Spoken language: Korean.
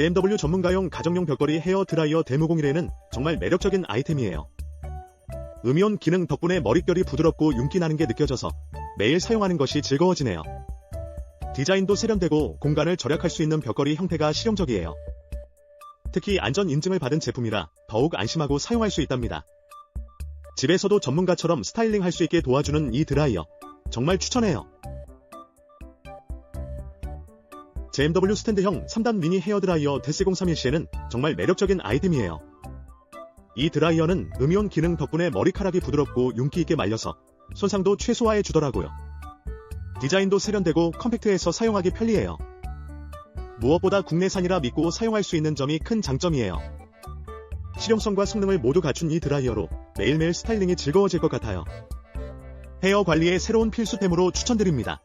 JMW 전문가용 가정용 벽걸이 헤어 드라이어 데모01에는 정말 매력적인 아이템이에요. 음이온 기능 덕분에 머릿결이 부드럽고 윤기 나는 게 느껴져서 매일 사용하는 것이 즐거워지네요. 디자인도 세련되고 공간을 절약할 수 있는 벽걸이 형태가 실용적이에요. 특히 안전 인증을 받은 제품이라 더욱 안심하고 사용할 수 있답니다. 집에서도 전문가처럼 스타일링 할 수 있게 도와주는 이 드라이어 정말 추천해요. JMW 스탠드형 3단 미니 헤어 드라이어 데스031C에는 정말 매력적인 아이템이에요. 이 드라이어는 음이온 기능 덕분에 머리카락이 부드럽고 윤기 있게 말려서 손상도 최소화해 주더라고요. 디자인도 세련되고 컴팩트해서 사용하기 편리해요. 무엇보다 국내산이라 믿고 사용할 수 있는 점이 큰 장점이에요. 실용성과 성능을 모두 갖춘 이 드라이어로 매일매일 스타일링이 즐거워질 것 같아요. 헤어 관리의 새로운 필수템으로 추천드립니다.